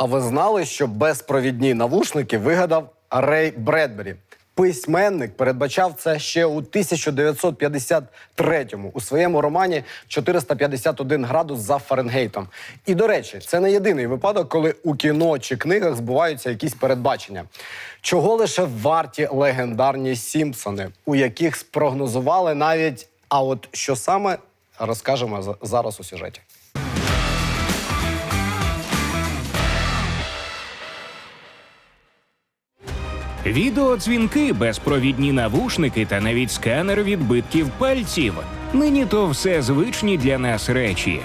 А ви знали, що безпровідні навушники вигадав Рей Бредбері? Письменник передбачав це ще у 1953-му у своєму романі «451 градус за Фаренгейтом. І до речі, це не єдиний випадок, коли у кіно чи книгах збуваються якісь передбачення. Чого лише варті легендарні Сімпсони, у яких спрогнозували навіть. А от що саме розкажемо за- зараз у сюжеті. Відеодзвінки, безпровідні навушники та навіть сканер відбитків пальців. Нині то все звичні для нас речі.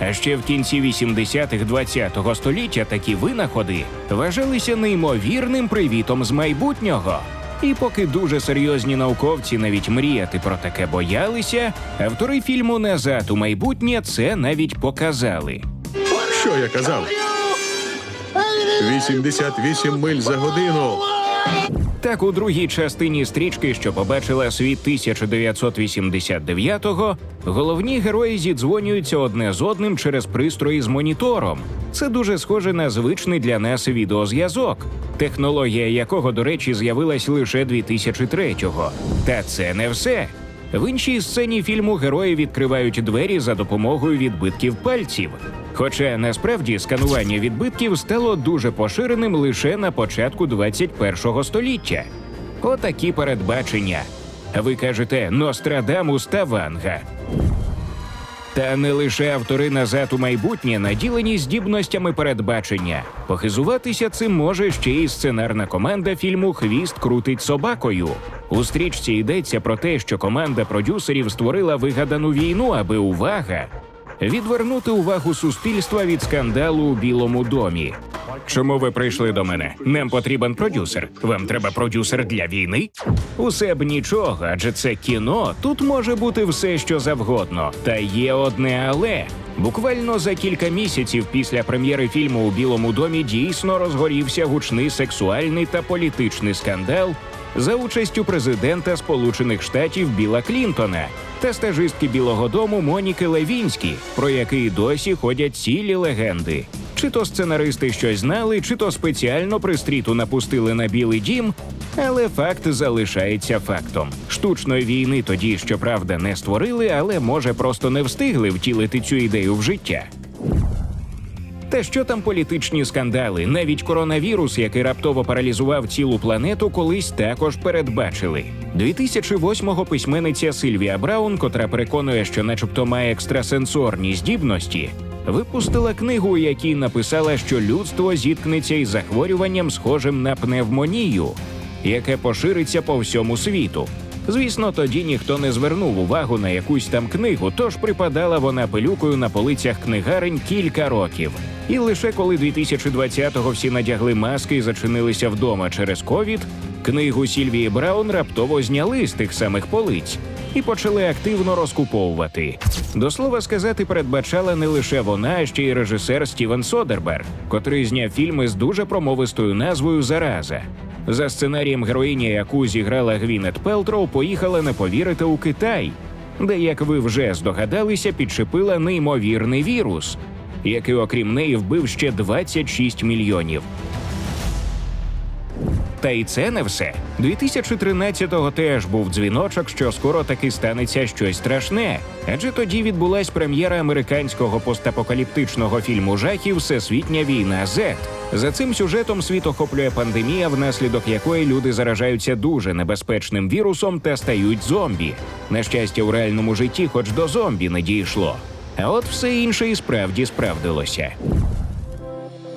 А ще в кінці 80-х 20-го століття такі винаходи вважалися неймовірним привітом з майбутнього. І поки дуже серйозні науковці навіть мріяти про таке боялися, автори фільму Назад у майбутнє це навіть показали. Що я казав? 88 миль за годину. Так, у другій частині стрічки, що побачила світ 1989-го, головні герої зідзвонюються одне з одним через пристрої з монітором. Це дуже схоже на звичний для нас відеозв'язок, технологія якого, до речі, з'явилась лише 2003-го. Та це не все. В іншій сцені фільму герої відкривають двері за допомогою відбитків пальців. Хоча насправді сканування відбитків стало дуже поширеним лише на початку 21-го століття. Отакі передбачення. Ви кажете Нострадамус та Ванга. Та не лише автори назад у майбутнє наділені здібностями передбачення. Похизуватися цим може ще й сценарна команда фільму Хвіст крутить собакою. У стрічці йдеться про те, що команда продюсерів створила вигадану війну, аби увага відвернути увагу суспільства від скандалу у Білому домі. Чому ви прийшли до мене? Нам потрібен продюсер. Вам треба продюсер для війни? Усе б нічого, адже це кіно. Тут може бути все, що завгодно. Та є одне але. Буквально за кілька місяців після прем'єри фільму у Білому домі дійсно розгорівся гучний сексуальний та політичний скандал за участю президента Сполучених Штатів Біла Клінтона та стажистки Білого Дому Моніки Левінські, про який досі ходять цілі легенди. Чи то сценаристи щось знали, чи то спеціально пристріту напустили на білий дім. Але факт залишається фактом. Штучної війни тоді, щоправда, не створили, але може просто не встигли втілити цю ідею в життя. Та що там політичні скандали? Навіть коронавірус, який раптово паралізував цілу планету, колись також передбачили. 2008-го письменниця Сильвія Браун, котра переконує, що, начебто, має екстрасенсорні здібності, випустила книгу, у якій написала, що людство зіткнеться із захворюванням, схожим на пневмонію, яке пошириться по всьому світу. Звісно, тоді ніхто не звернув увагу на якусь там книгу, тож припадала вона пилюкою на полицях книгарень кілька років. І лише коли 2020-го всі надягли маски і зачинилися вдома через ковід, книгу Сільвії Браун раптово зняли з тих самих полиць і почали активно розкуповувати. До слова сказати, передбачала не лише вона, а ще й режисер Стівен Содерберг, котрий зняв фільми з дуже промовистою назвою Зараза. За сценарієм героїня, яку зіграла Гвінет Пелтроу, поїхала не повірити у Китай, де, як ви вже здогадалися, підчепила неймовірний вірус, який, окрім неї, вбив ще 26 мільйонів. Та й це не все. 2013-го теж був дзвіночок, що скоро таки станеться щось страшне. Адже тоді відбулась прем'єра американського постапокаліптичного фільму жахів Всесвітня війна Z. За цим сюжетом світ охоплює пандемія, внаслідок якої люди заражаються дуже небезпечним вірусом та стають зомбі. На щастя, у реальному житті, хоч до зомбі не дійшло. А от все інше і справді справдилося.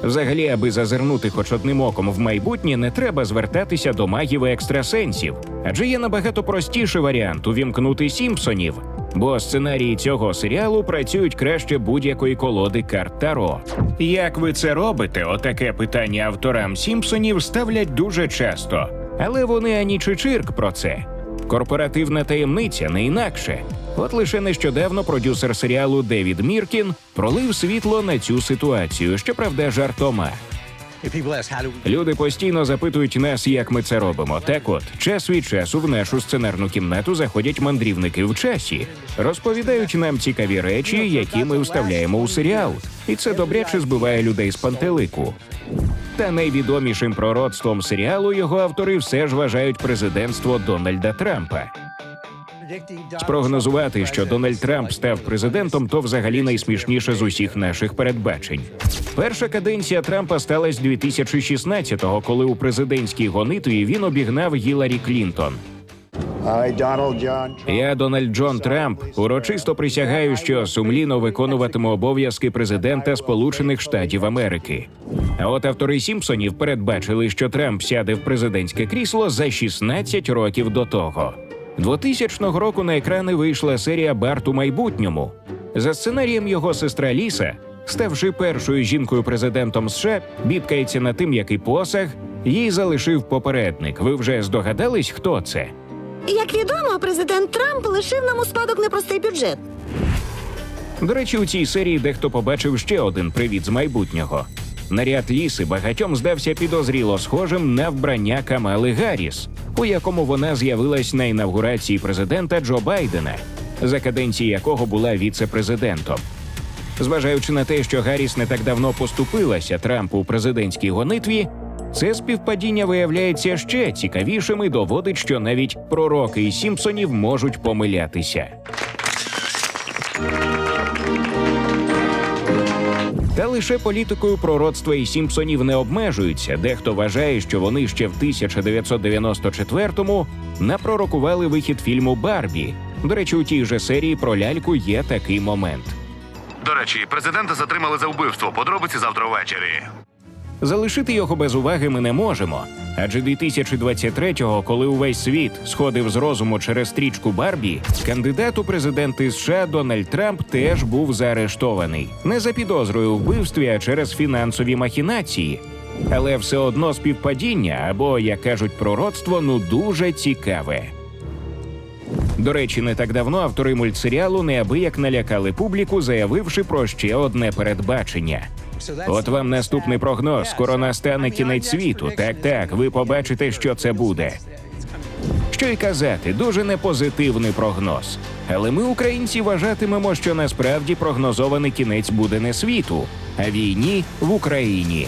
Взагалі, аби зазирнути хоч одним оком в майбутнє, не треба звертатися до магів і екстрасенсів, адже є набагато простіший варіант увімкнути Сімпсонів, бо сценарії цього серіалу працюють краще будь-якої колоди карт Таро. Як ви це робите? Отаке питання авторам Сімпсонів ставлять дуже часто, але вони ані чи чирк про це. Корпоративна таємниця не інакше. От лише нещодавно продюсер серіалу Девід Міркін пролив світло на цю ситуацію, щоправда, жартома. Люди постійно запитують нас, як ми це робимо. Так от, час від часу в нашу сценарну кімнату заходять мандрівники в часі, розповідають нам цікаві речі, які ми вставляємо у серіал, і це добряче збиває людей з пантелику. Та найвідомішим пророцтвом серіалу його автори все ж вважають президентство Дональда Трампа. Спрогнозувати, що Дональд Трамп став президентом, то взагалі найсмішніше з усіх наших передбачень. Перша каденція Трампа сталася 2016-го, коли у президентській гонитві він обігнав Гіларі Клінтон. Я, Дональд Джон Трамп, урочисто присягаю, що сумлінно виконуватиму обов'язки президента Сполучених Штатів Америки. А от автори Сімпсонів передбачили, що Трамп сяде в президентське крісло за 16 років до того. 2000 року на екрани вийшла серія Барт у майбутньому. За сценарієм його сестра Ліса, ставши першою жінкою президентом США, бідкається над тим, який посаг їй залишив попередник. Ви вже здогадались, хто це? Як відомо, президент Трамп лишив нам у спадок непростий бюджет. До речі, у цій серії дехто побачив ще один привіт з майбутнього. Наряд ліси багатьом здався підозріло схожим на вбрання Камали Гарріс, у якому вона з'явилась на інавгурації президента Джо Байдена, за каденції якого була віце-президентом. Зважаючи на те, що Гарріс не так давно поступилася Трампу у президентській гонитві, це співпадіння виявляється ще цікавішим і доводить, що навіть пророки і Сімпсонів можуть помилятися. Та лише політикою пророцтва і Сімпсонів не обмежуються. Дехто вважає, що вони ще в 1994-му напророкували вихід фільму Барбі. До речі, у тій же серії про ляльку є такий момент. До речі, президента затримали за вбивство. Подробиці завтра ввечері. Залишити його без уваги ми не можемо. Адже 2023-го, коли увесь світ сходив з розуму через стрічку Барбі, кандидат у президенти США Дональд Трамп теж був заарештований не за підозрою у вбивстві, а через фінансові махінації. Але все одно співпадіння або, як кажуть, пророцтво ну дуже цікаве. До речі, не так давно автори мультсеріалу неабияк налякали публіку, заявивши про ще одне передбачення. От вам наступний прогноз. Скоро настане кінець світу. Так, так, ви побачите, що це буде. Що й казати, дуже непозитивний прогноз. Але ми, українці, вважатимемо, що насправді прогнозований кінець буде не світу, а війні в Україні.